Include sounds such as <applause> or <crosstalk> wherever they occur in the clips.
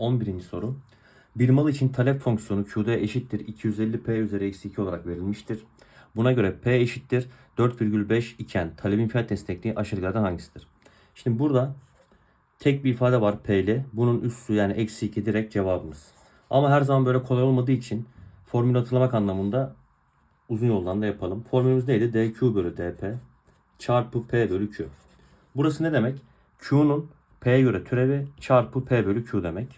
11. soru. Bir mal için talep fonksiyonu Q'da eşittir 250P üzeri eksi 2 olarak verilmiştir. Buna göre P eşittir 4,5 iken talebin fiyat destekliği aşağıdakilerden hangisidir? Şimdi burada tek bir ifade var P'li. Bunun üssü yani eksi 2 direkt cevabımız. Ama her zaman böyle kolay olmadığı için formülü hatırlamak anlamında uzun yoldan da yapalım. Formülümüz neydi? dq bölü dp çarpı p bölü q. Burası ne demek? Q'nun P'ye göre türevi çarpı P bölü Q demek.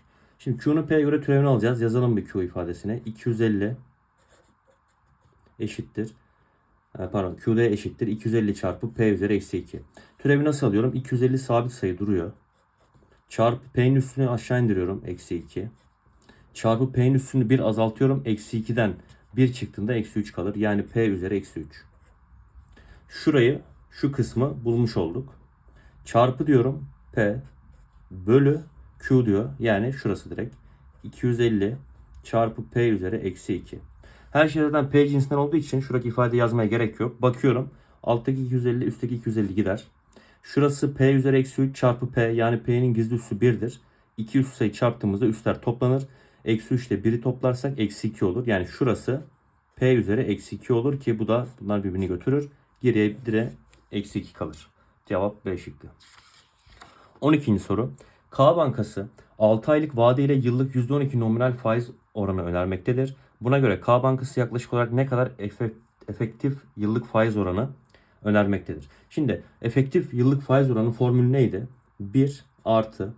Şimdi Q'nun P'ye göre türevini alacağız. Yazalım bir Q ifadesine. 250 eşittir. e, Pardon QD eşittir. 250 çarpı P üzeri eksi 2. Türevi nasıl alıyorum? 250 sabit sayı duruyor. Çarpı P'nin üstünü aşağı indiriyorum. Eksi 2. Çarpı P'nin üstünü 1 azaltıyorum. Eksi 2'den 1 çıktığında eksi 3 kalır. Yani P üzeri eksi 3. Şurayı şu kısmı bulmuş olduk. Çarpı diyorum P bölü Q diyor. Yani şurası direkt. 250 çarpı P üzeri eksi 2. Her şey zaten P cinsinden olduğu için şuradaki ifadeyi yazmaya gerek yok. Bakıyorum. Alttaki 250 üstteki 250 gider. Şurası P üzeri eksi 3 çarpı P yani P'nin gizli üssü 1'dir. İki üst sayı çarptığımızda üstler toplanır. Eksi 3 ile 1'i toplarsak eksi 2 olur. Yani şurası P üzeri eksi 2 olur ki bu da bunlar birbirini götürür. Geriye dire eksi 2 kalır. Cevap B şıkkı. 12. soru. K Bankası 6 aylık vade ile yıllık %12 nominal faiz oranı önermektedir. Buna göre K Bankası yaklaşık olarak ne kadar efe- efektif yıllık faiz oranı önermektedir. Şimdi efektif yıllık faiz oranı formülü neydi? 1 artı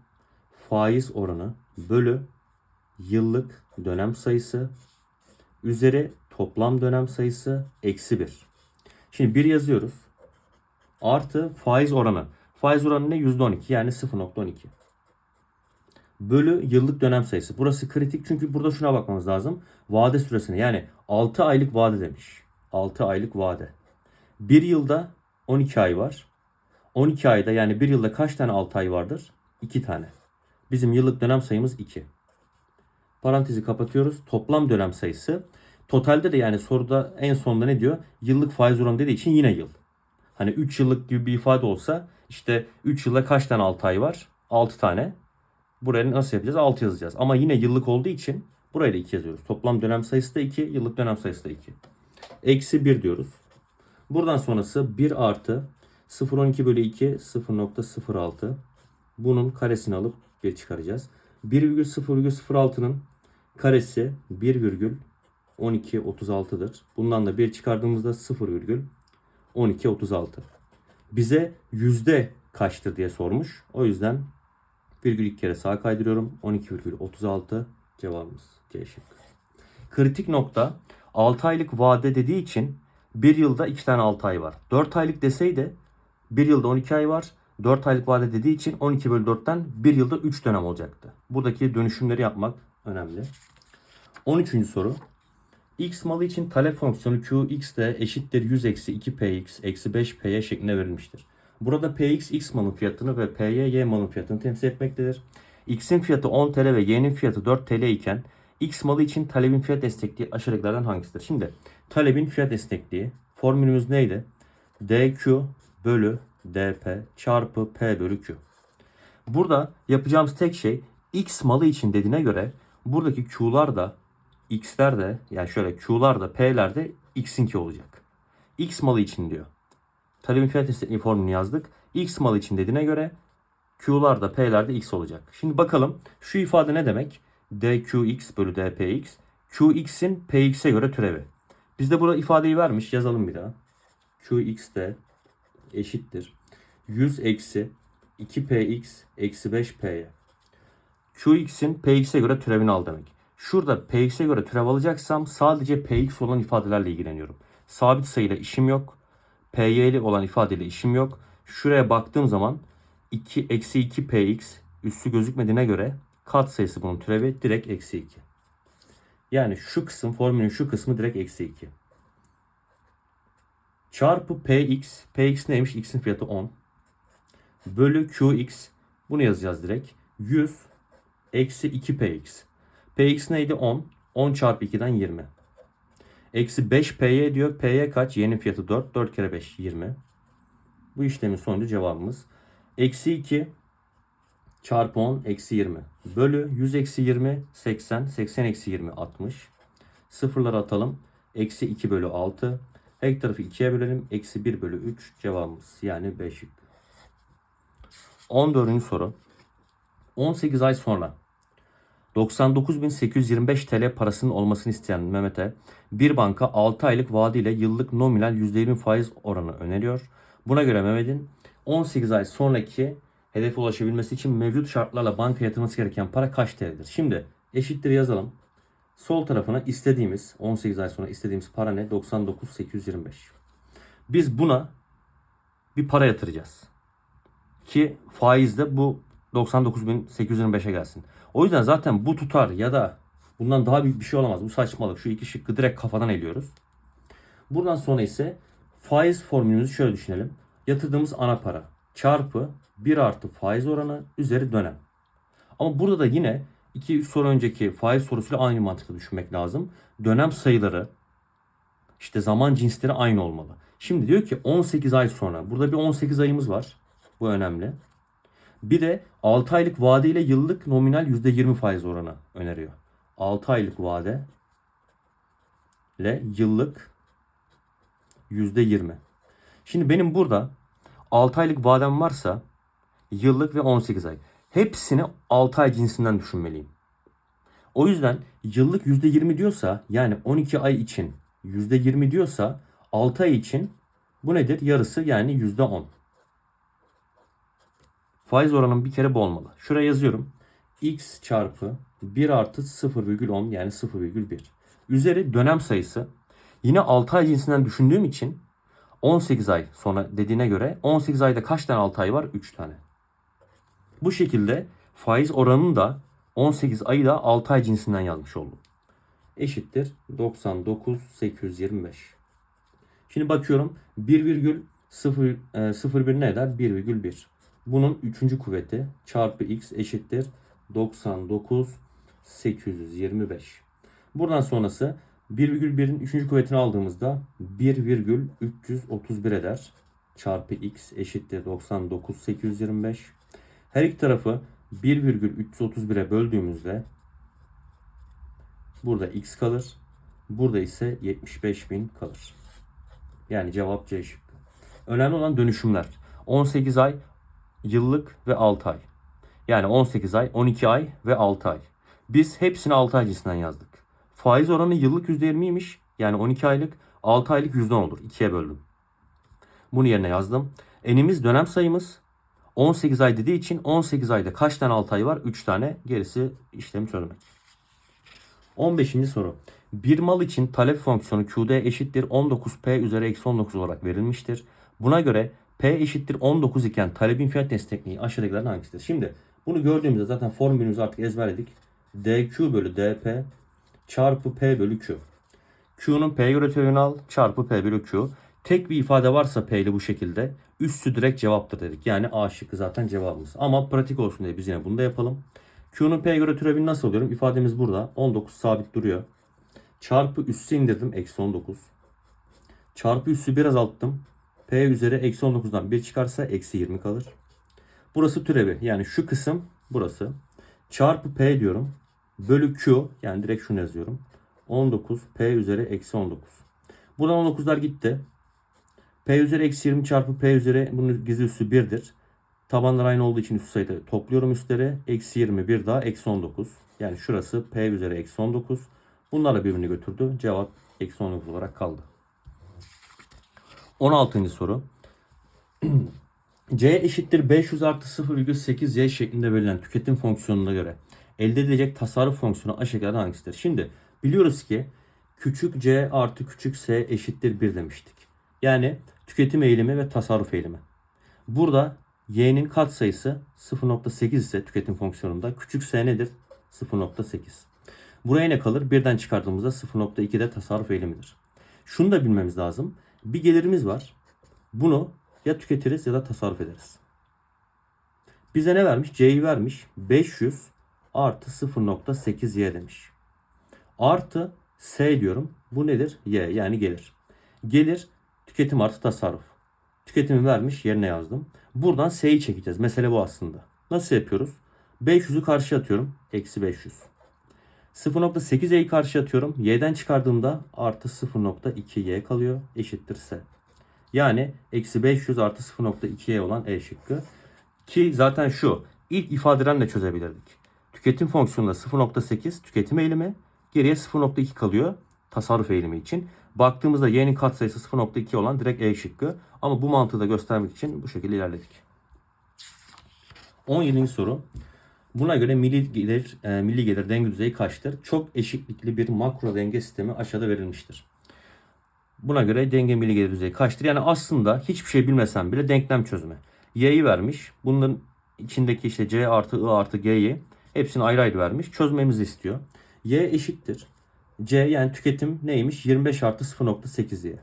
faiz oranı bölü yıllık dönem sayısı üzeri toplam dönem sayısı eksi 1. Şimdi 1 yazıyoruz. Artı faiz oranı. Faiz oranı ne? %12 yani 0.12. Bölü yıllık dönem sayısı. Burası kritik çünkü burada şuna bakmamız lazım. Vade süresine yani 6 aylık vade demiş. 6 aylık vade. 1 yılda 12 ay var. 12 ayda yani 1 yılda kaç tane 6 ay vardır? 2 tane. Bizim yıllık dönem sayımız 2. Parantezi kapatıyoruz. Toplam dönem sayısı. Totalde de yani soruda en sonunda ne diyor? Yıllık faiz oranı dediği için yine yıl. Hani 3 yıllık gibi bir ifade olsa işte 3 yılda kaç tane 6 ay var? 6 tane. Buraya nasıl yapacağız? 6 yazacağız. Ama yine yıllık olduğu için buraya da 2 yazıyoruz. Toplam dönem sayısı da 2, yıllık dönem sayısı da 2. Eksi 1 diyoruz. Buradan sonrası 1 artı 0.12 bölü 2 0.06. Bunun karesini alıp 1 çıkaracağız. 1,0,06'nın karesi 1,1236'dır. Bundan da 1 çıkardığımızda 0,1236. Bize yüzde kaçtır diye sormuş. O yüzden virgül iki kere sağa kaydırıyorum. 12,36 cevabımız C şıkkı. Kritik nokta 6 aylık vade dediği için 1 yılda 2 tane 6 ay var. 4 aylık deseydi 1 yılda 12 ay var. 4 aylık vade dediği için 12 bölü 4'ten 1 yılda 3 dönem olacaktı. Buradaki dönüşümleri yapmak önemli. 13. soru. X malı için talep fonksiyonu Qx de eşittir 100 eksi 2px eksi 5py şeklinde verilmiştir. Burada px x malın fiyatını ve py y malın fiyatını temsil etmektedir. X'in fiyatı 10 TL ve y'nin fiyatı 4 TL iken X malı için talebin fiyat destekliği aşağıdakilerden hangisidir? Şimdi talebin fiyat destekliği formülümüz neydi? dq bölü dp çarpı p bölü q. Burada yapacağımız tek şey X malı için dediğine göre buradaki Q'lar da X'ler de yani şöyle Q'lar da P'ler de X'inki olacak. X malı için diyor. Talebin fiyat destekliği formülünü yazdık. X malı için dediğine göre Q'lar da P'ler de X olacak. Şimdi bakalım şu ifade ne demek? dqx bölü dpx. Qx'in px'e göre türevi. Bizde burada ifadeyi vermiş. Yazalım bir daha. Qx de eşittir. 100 eksi 2px eksi 5p'ye. Qx'in px'e göre türevini al demek. Şurada px'e göre türev alacaksam sadece px olan ifadelerle ilgileniyorum. Sabit sayıyla işim yok. Py'li olan ifadeyle işim yok. Şuraya baktığım zaman 2 eksi 2px üssü gözükmediğine göre kat sayısı bunun türevi direkt eksi 2. Yani şu kısım formülün şu kısmı direkt eksi 2. Çarpı px. px neymiş? x'in fiyatı 10. Bölü qx. Bunu yazacağız direkt. 100 eksi 2px. px neydi? 10. 10 çarpı 2'den 20. Eksi 5py diyor. py kaç? Y'nin fiyatı 4. 4 kere 5 20. Bu işlemin sonucu cevabımız. Eksi 2 çarpı 10 eksi 20 bölü 100 eksi 20 80 80 eksi 20 60 sıfırları atalım eksi 2 bölü 6 her tarafı 2'ye bölelim eksi 1 bölü 3 cevabımız yani 5 şık. 14. soru 18 ay sonra 99.825 TL parasının olmasını isteyen Mehmet'e bir banka 6 aylık vaadiyle yıllık nominal %20 faiz oranı öneriyor. Buna göre Mehmet'in 18 ay sonraki hedefe ulaşabilmesi için mevcut şartlarla banka yatırması gereken para kaç TL'dir? Şimdi eşittir yazalım. Sol tarafına istediğimiz 18 ay sonra istediğimiz para ne? 99.825. Biz buna bir para yatıracağız. Ki faiz de bu 99.825'e gelsin. O yüzden zaten bu tutar ya da bundan daha büyük bir şey olamaz. Bu saçmalık. Şu iki şıkkı direkt kafadan eliyoruz. Buradan sonra ise faiz formülümüzü şöyle düşünelim. Yatırdığımız ana para çarpı 1 artı faiz oranı üzeri dönem. Ama burada da yine 2-3 soru önceki faiz sorusuyla aynı mantıkla düşünmek lazım. Dönem sayıları işte zaman cinsleri aynı olmalı. Şimdi diyor ki 18 ay sonra. Burada bir 18 ayımız var. Bu önemli. Bir de 6 aylık vade ile yıllık nominal %20 faiz oranı öneriyor. 6 aylık vade ile yıllık %20. Şimdi benim burada 6 aylık vadem varsa yıllık ve 18 ay. Hepsini 6 ay cinsinden düşünmeliyim. O yüzden yıllık %20 diyorsa yani 12 ay için %20 diyorsa 6 ay için bu nedir? Yarısı yani %10. Faiz oranım bir kere bu olmalı. Şuraya yazıyorum. x çarpı 1 artı 0,10 yani 0,1. Üzeri dönem sayısı. Yine 6 ay cinsinden düşündüğüm için 18 ay sonra dediğine göre 18 ayda kaç tane 6 ay var? 3 tane. Bu şekilde faiz oranını da 18 ayı da 6 ay cinsinden yazmış oldum. Eşittir 99,825. Şimdi bakıyorum 1,01 ne eder? 1,1. Bunun 3. kuvveti çarpı x eşittir 99,825. Buradan sonrası 1,1'in 3. kuvvetini aldığımızda 1,331 eder. Çarpı x eşittir 99,825. Her iki tarafı 1,331'e böldüğümüzde burada x kalır. Burada ise 75.000 kalır. Yani cevap C şıkkı. Önemli olan dönüşümler. 18 ay, yıllık ve 6 ay. Yani 18 ay, 12 ay ve 6 ay. Biz hepsini 6 ay cinsinden yazdık. Faiz oranı yıllık %20'ymiş. Yani 12 aylık, 6 aylık %10 olur. 2'ye böldüm. Bunu yerine yazdım. Enimiz dönem sayımız 18 ay dediği için 18 ayda kaç tane 6 ay var? 3 tane. Gerisi işlemi çözmek. 15. soru. Bir mal için talep fonksiyonu QD eşittir 19P üzeri eksi 19 olarak verilmiştir. Buna göre P eşittir 19 iken talebin fiyat destekliği aşağıdakilerden hangisidir? Şimdi bunu gördüğümüzde zaten formülümüzü artık ezberledik. DQ bölü DP çarpı P bölü Q. Q'nun P göre teoremi al çarpı P bölü Q. Tek bir ifade varsa P ile bu şekilde üstü direkt cevaptır dedik. Yani A şıkkı zaten cevabımız. Ama pratik olsun diye biz yine bunu da yapalım. Q'nun P göre türevini nasıl alıyorum? İfademiz burada. 19 sabit duruyor. Çarpı üssü indirdim. Eksi 19. Çarpı üssü bir azalttım. P üzeri eksi 19'dan 1 çıkarsa eksi 20 kalır. Burası türevi. Yani şu kısım burası. Çarpı P diyorum. Bölü Q. Yani direkt şunu yazıyorum. 19 P üzeri eksi 19. Buradan 19'lar gitti. P üzeri eksi 20 çarpı P üzeri bunun gizli üssü 1'dir. Tabanlar aynı olduğu için üst sayıda topluyorum üstleri. Eksi 20 bir daha eksi 19. Yani şurası P üzeri eksi 19. Bunlarla birbirini götürdü. Cevap eksi 19 olarak kaldı. 16. soru. <clears throat> C eşittir 500 artı 0,8 Y şeklinde verilen tüketim fonksiyonuna göre elde edilecek tasarruf fonksiyonu aşağıdakilerden hangisidir? Şimdi biliyoruz ki küçük c artı küçük s eşittir 1 demiştik. Yani tüketim eğilimi ve tasarruf eğilimi. Burada y'nin katsayısı 0.8 ise tüketim fonksiyonunda küçük s nedir? 0.8. Buraya ne kalır? Birden çıkardığımızda 0.2 de tasarruf eğilimidir. Şunu da bilmemiz lazım. Bir gelirimiz var. Bunu ya tüketiriz ya da tasarruf ederiz. Bize ne vermiş? C'yi vermiş. 500 artı 0.8y demiş. Artı S diyorum. Bu nedir? Y yani gelir. Gelir tüketim artı tasarruf. Tüketimi vermiş yerine yazdım. Buradan S'yi çekeceğiz. Mesele bu aslında. Nasıl yapıyoruz? 500'ü karşıya atıyorum. Eksi 500. 0.8y'yi karşıya atıyorum. Y'den çıkardığımda artı 0.2y kalıyor. Eşittir S. Yani eksi 500 artı 0.2y olan E şıkkı. Ki zaten şu. ilk ifadeden de çözebilirdik. Tüketim fonksiyonunda 0.8 tüketim eğilimi. Geriye 0.2 kalıyor tasarruf eğilimi için. Baktığımızda y'nin katsayısı 0.2 olan direkt E şıkkı. Ama bu mantığı da göstermek için bu şekilde ilerledik. 17. soru. Buna göre milli gelir, e, milli gelir denge düzeyi kaçtır? Çok eşitlikli bir makro denge sistemi aşağıda verilmiştir. Buna göre denge milli gelir düzeyi kaçtır? Yani aslında hiçbir şey bilmesen bile denklem çözümü. Y'yi vermiş. Bunların içindeki işte C artı I artı G'yi hepsini ayrı ayrı vermiş. Çözmemizi istiyor. Y eşittir. C yani tüketim neymiş? 25 artı 0.8Y.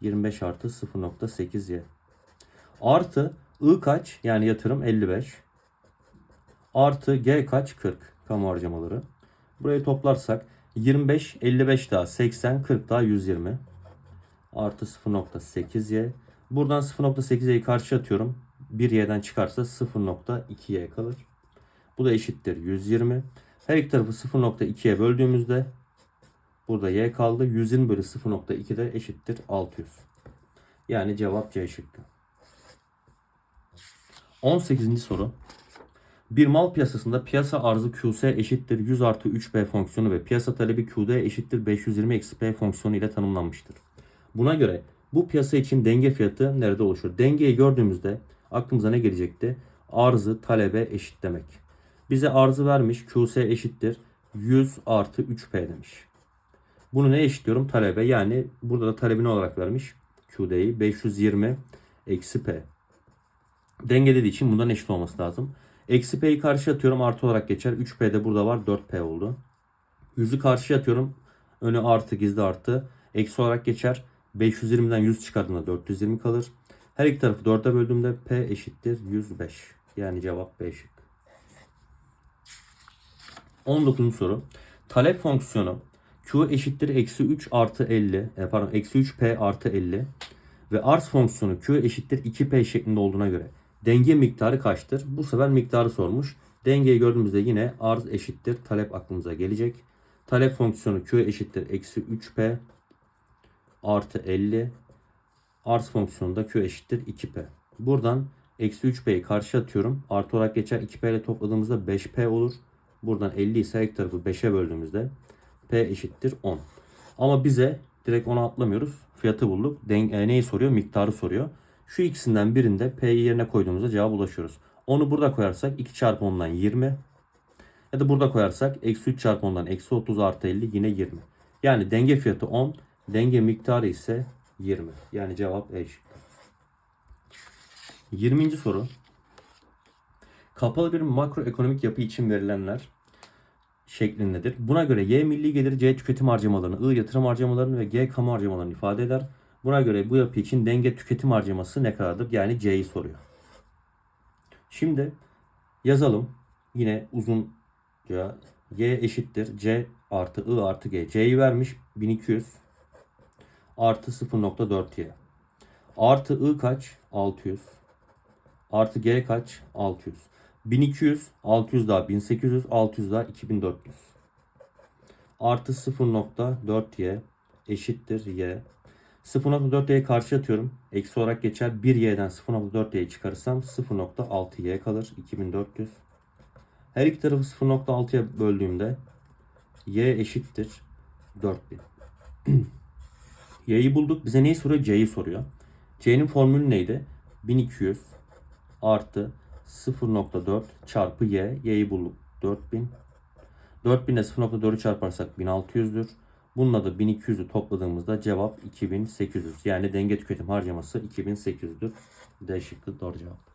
25 artı 0.8Y. Artı I kaç? Yani yatırım 55. Artı G kaç? 40. Kamu harcamaları. Burayı toplarsak 25, 55 daha 80, 40 daha 120. Artı 0.8Y. Buradan 0.8y'yi karşı atıyorum. 1y'den çıkarsa 0.2y kalır. Bu da eşittir 120. Her iki tarafı 0.2'ye böldüğümüzde burada y kaldı. 120 bölü 0.2 de eşittir 600. Yani cevap C şıkkı. 18. soru. Bir mal piyasasında piyasa arzı QS eşittir 100 artı 3B fonksiyonu ve piyasa talebi QD eşittir 520 eksi P fonksiyonu ile tanımlanmıştır. Buna göre bu piyasa için denge fiyatı nerede oluşur? Dengeyi gördüğümüzde aklımıza ne gelecekti? Arzı talebe eşit demek. Bize arzı vermiş QS eşittir 100 artı 3P demiş. Bunu ne eşitliyorum? Talebe yani burada da talebini olarak vermiş QD'yi 520 eksi P. Denge dediği için bundan eşit olması lazım. Eksi P'yi karşı atıyorum artı olarak geçer. 3P de burada var 4P oldu. 100'ü karşıya atıyorum. Önü artı gizli artı. Eksi olarak geçer. 520'den 100 çıkardığımda 420 kalır. Her iki tarafı 4'e böldüğümde P eşittir 105. Yani cevap B şık. 19. soru. Talep fonksiyonu Q eşittir eksi 3 artı 50. E, pardon eksi 3P artı 50. Ve arz fonksiyonu Q eşittir 2P şeklinde olduğuna göre denge miktarı kaçtır? Bu sefer miktarı sormuş. Dengeyi gördüğümüzde yine arz eşittir talep aklımıza gelecek. Talep fonksiyonu Q eşittir eksi 3P artı 50. Arz fonksiyonu da Q eşittir 2P. Buradan eksi 3P'yi karşı atıyorum. Artı olarak geçer 2P ile topladığımızda 5P olur. Buradan 50 ise her tarafı 5'e böldüğümüzde P eşittir 10. Ama bize direkt 10'a atlamıyoruz. Fiyatı bulduk. Den e, neyi soruyor? Miktarı soruyor. Şu ikisinden birinde P'yi yerine koyduğumuzda cevap ulaşıyoruz. Onu burada koyarsak 2 çarpı 10'dan 20. Ya da burada koyarsak eksi 3 çarpı 10'dan eksi 30 artı 50 yine 20. Yani denge fiyatı 10. Denge miktarı ise 20. Yani cevap E şıkkı. 20. soru. Kapalı bir makroekonomik yapı için verilenler şeklindedir. Buna göre Y milli gelir C tüketim harcamalarını, I yatırım harcamalarını ve G kamu harcamalarını ifade eder. Buna göre bu yapı için denge tüketim harcaması ne kadardır? Yani C'yi soruyor. Şimdi yazalım. Yine uzunca Y eşittir C artı I artı G. C'yi vermiş 1200 artı 0.4Y. Artı I kaç? 600. Artı G kaç? 600. 1200, 600 daha 1800, 600 daha 2400. Artı 0.4y eşittir y. 0.4y'ye karşı atıyorum. Eksi olarak geçer. 1y'den 0.4y'yi çıkarırsam 0.6y kalır. 2400. Her iki tarafı 0.6'ya böldüğümde y eşittir 4000. <clears throat> y'yi bulduk. Bize neyi soruyor? C'yi soruyor. C'nin formülü neydi? 1200 artı 0.4 çarpı y. Y'yi bulduk. 4000. 4000 ile 0.4'ü çarparsak 1600'dür. Bununla da 1200'ü topladığımızda cevap 2800. Yani denge tüketim harcaması 2800'dür. D şıkkı doğru cevap.